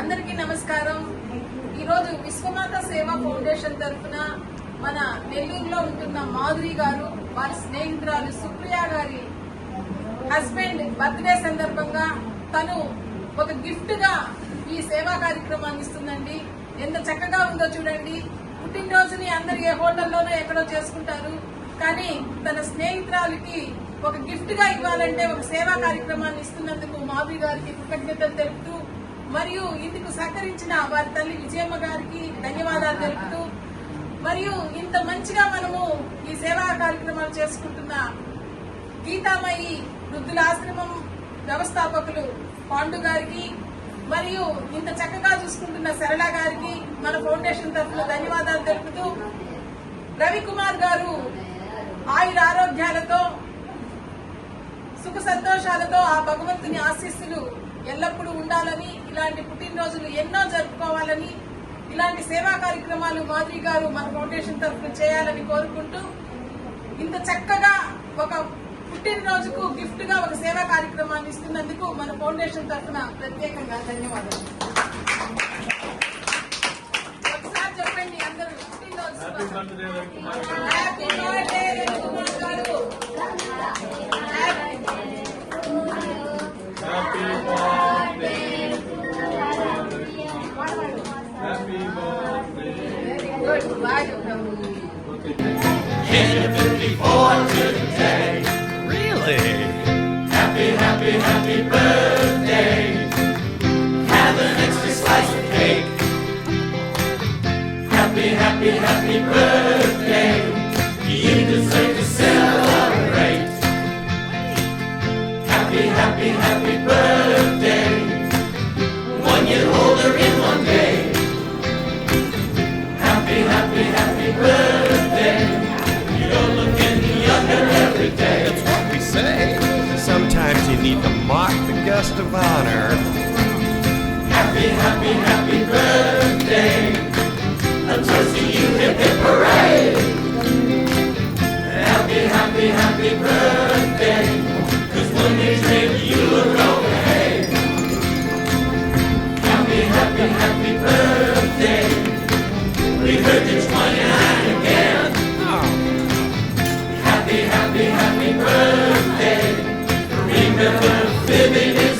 అందరికీ నమస్కారం. ఈరోజు విశ్వమాత సేవా ఫౌండేషన్ తరఫున మన నెల్లూరులో ఉంటున్న మాధురి గారు వారి స్నేహితురాలు సుప్రియ గారి హస్బెండ్ బర్త్డే సందర్భంగా తను ఒక గిఫ్ట్గా ఈ సేవా కార్యక్రమాన్ని ఇస్తుందండి. ఎంత చక్కగా ఉందో చూడండి. పుట్టినరోజుని అందరు ఏ హోటల్లోనో ఎక్కడో చేసుకుంటారు. కానీ తన స్నేహితురాలకి ఒక గిఫ్ట్గా ఇవ్వాలంటే ఒక సేవా కార్యక్రమాన్ని ఇస్తున్నందుకు మాధురి గారికి కృతజ్ఞతలు తెలుపుతూ మరియు ఇందుకు సహకరించిన వారి తల్లి విజయమ్మ గారికి ధన్యవాదాలు తెలుపుతూ మరియు ఇంత మంచిగా మనము ఈ సేవా కార్యక్రమాలు చేసుకుంటున్న గీతామయి వృద్ధుల ఆశ్రమం వ్యవస్థాపకులు పాండు గారికి మరియు ఇంత చక్కగా చూసుకుంటున్న సరళ గారికి మన ఫౌండేషన్ తరఫున ధన్యవాదాలు తెలుపుతూ రవికుమార్ గారు ఆయుర ఆరోగ్యాలతో సుఖ సంతోషాలతో ఆ భగవంతుని ఆశీస్సులు ఎల్లప్పుడూ ఉండాలని ఇలాంటి పుట్టినరోజులు ఎన్నో జరుపుకోవాలని ఇలాంటి సేవా కార్యక్రమాలు మాధురి గారు మన ఫౌండేషన్ తరఫున చేయాలని కోరుకుంటూ ఇంత చక్కగా ఒక పుట్టినరోజుకు గిఫ్ట్గా ఒక సేవా కార్యక్రమాన్ని ఇస్తున్నందుకు మన ఫౌండేషన్ తరఫున ప్రత్యేకంగా ధన్యవాదాలు ఒకసారి చెప్పండి అందరూ పుట్టినరోజు. Happy birthday happy, happy birthday. One year older in one day. Sometimes you need to mock the guest of honor. Né? Feminist.